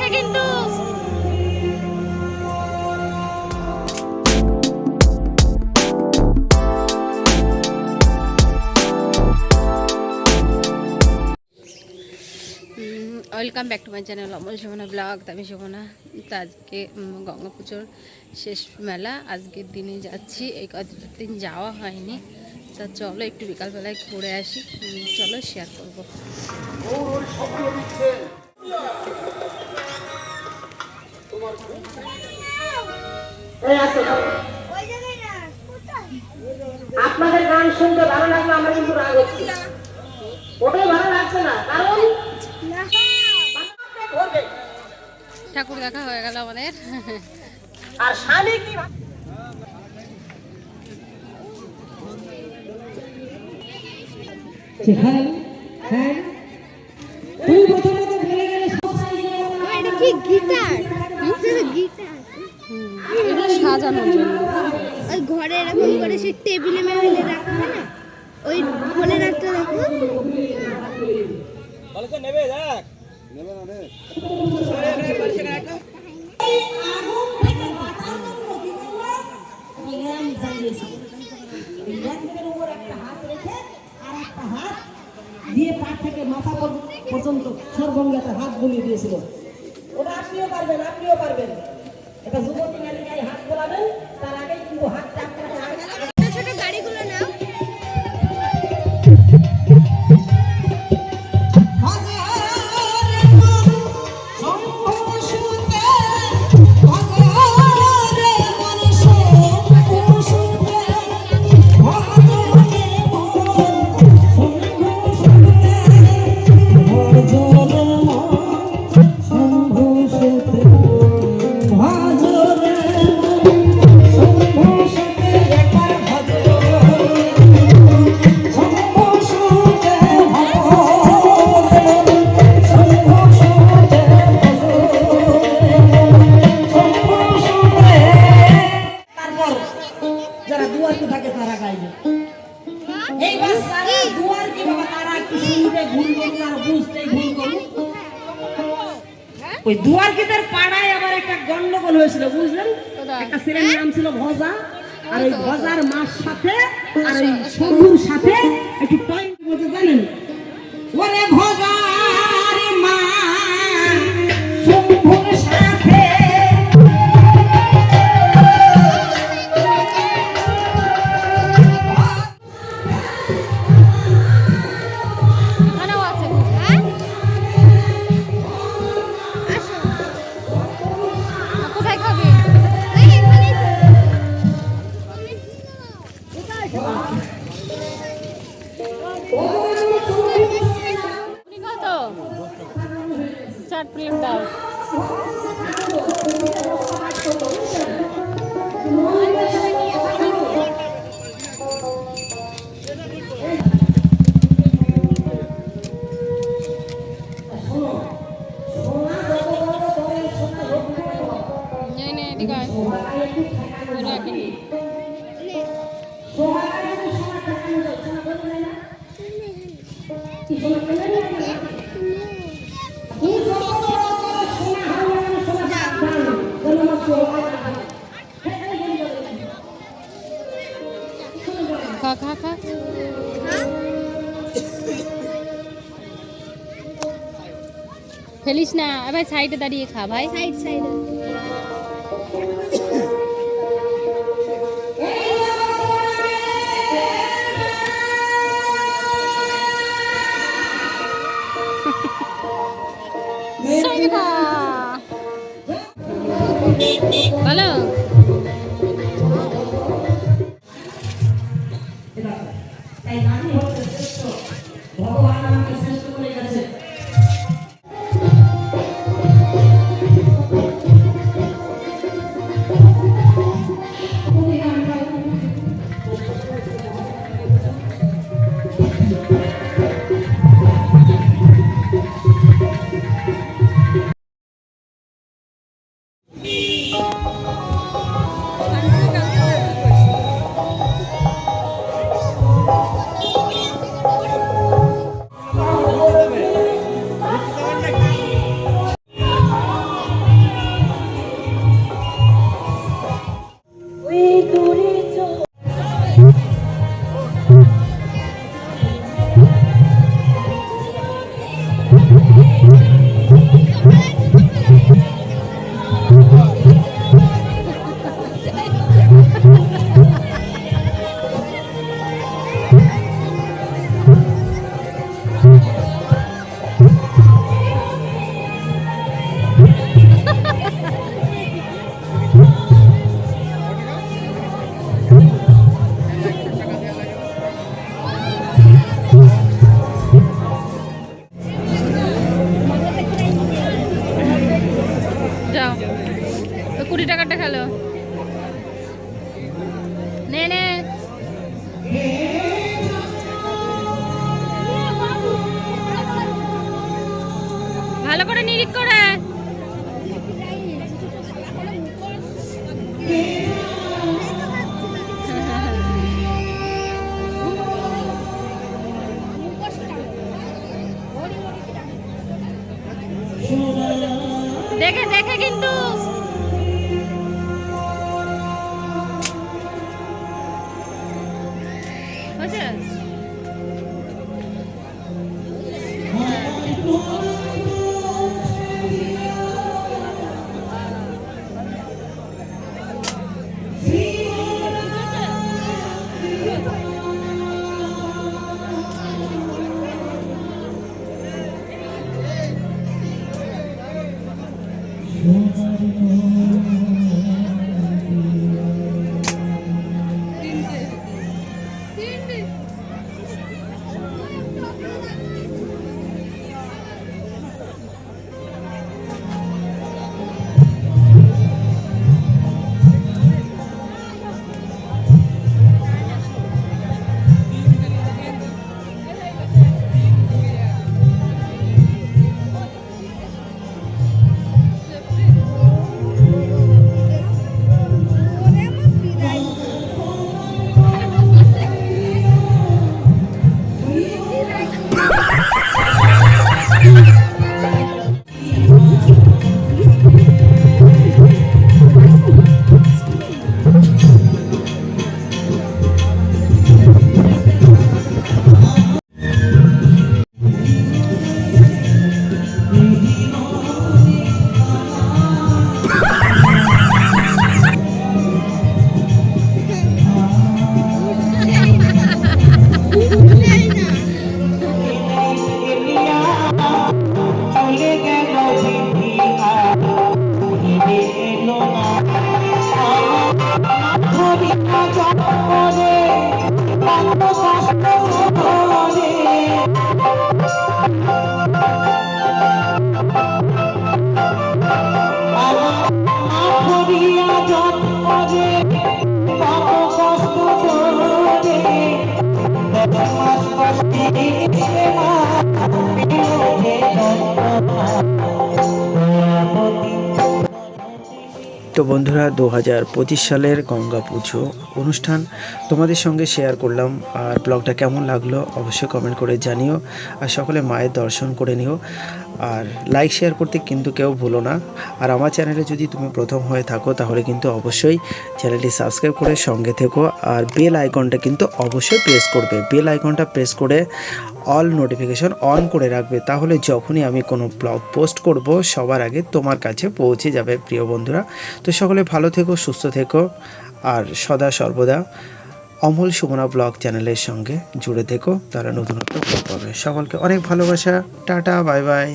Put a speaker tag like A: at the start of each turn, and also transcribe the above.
A: দেখে কিন্তু। Welcome back to my channel Amal Shobhana blog আমি শোভনা। তো আজকে গঙ্গা পুজোর শেষ মেলা, আজকের দিনে যাচ্ছি, এই কদিন যাওয়া হয়নি। তা চলো একটু বিকালবেলায় ঘুরে আসি চলো শেয়ার করব।
B: আপনাদের গান শুনতে ভালো লাগল আমার কিন্তু রাগ হচ্ছে ওটাই ভালো লাগছে না কারণ
A: ঠাকুর দেখা হয়ে গেল আমাদের।
B: আর স্বামী কি
C: হ্যাঁ হ্যাঁ। প্রথমত বলে গেলে সব
D: গিটার গিটার?
A: এগুলো সাজানোর জন্য।
D: ওই ঘরে এরকম করে সেই টেবিলে মেবিলে রাখা হয় না? ওই ফোনে রাখতে দেখো।
C: দিয়ে পা থেকে মাথা পর্য- পর্যন্ত সর্বঙ্গাতে হাত বুলিয়ে দিয়েছিল।
B: ওটা আপনিও পারবেন আপনিও
C: গন্ডগোল হয়েছিল বুঝলেন? একটা ছেলের নাম ছিল ভজা আর ওই ভজার মার সাথে আর ওই সবুর সাথে একটু পয়েন্ট বলতে জানেন? ওরে ভজার
A: চার প্লেট দাও ফেলিস না। এবার সাইডে দাঁড়িয়ে খা ভাই।
D: সাইড সাইডে
A: সাইডে
D: Thank you. দেখে দেখে কিন্তু
E: তো বন্ধুরা দু হাজার পঁচিশ সালের গঙ্গা পুজো অনুষ্ঠান তোমাদের সঙ্গে শেয়ার করলাম। আর ব্লগটা কেমন লাগল অবশ্যই কমেন্ট করে জানিও আর সকলে মায়ের দর্শন করে নিও। আর লাইক শেয়ার করতে কিন্তু কেউ ভুলো না। আর আমার চ্যানেলে যদি তুমি প্রথম হয়ে থাকো, তাহলে কিন্তু অবশ্যই চ্যানেলটি সাবস্ক্রাইব করে সঙ্গে থেকো। আর বেল আইকনটা কিন্তু অবশ্যই প্রেস করবে। বেল আইকনটা প্রেস করে অল নোটিফিকেশন অন করে রাখবে, তাহলে যখনই আমি কোনো ব্লগ পোস্ট করব, সবার আগে তোমার কাছে পৌঁছে যাবে প্রিয় বন্ধুরা। তো সকলে ভালো থেকো, সুস্থ থেকো, আর সদা সর্বদা অমল সুমনা ব্লগ চ্যানেলের সঙ্গে জুড়ে থেকো, তারা নতুনত্ব ব্লগ পাবে সকলকে অনেক ভালোবাসা, টাটা বাই বাই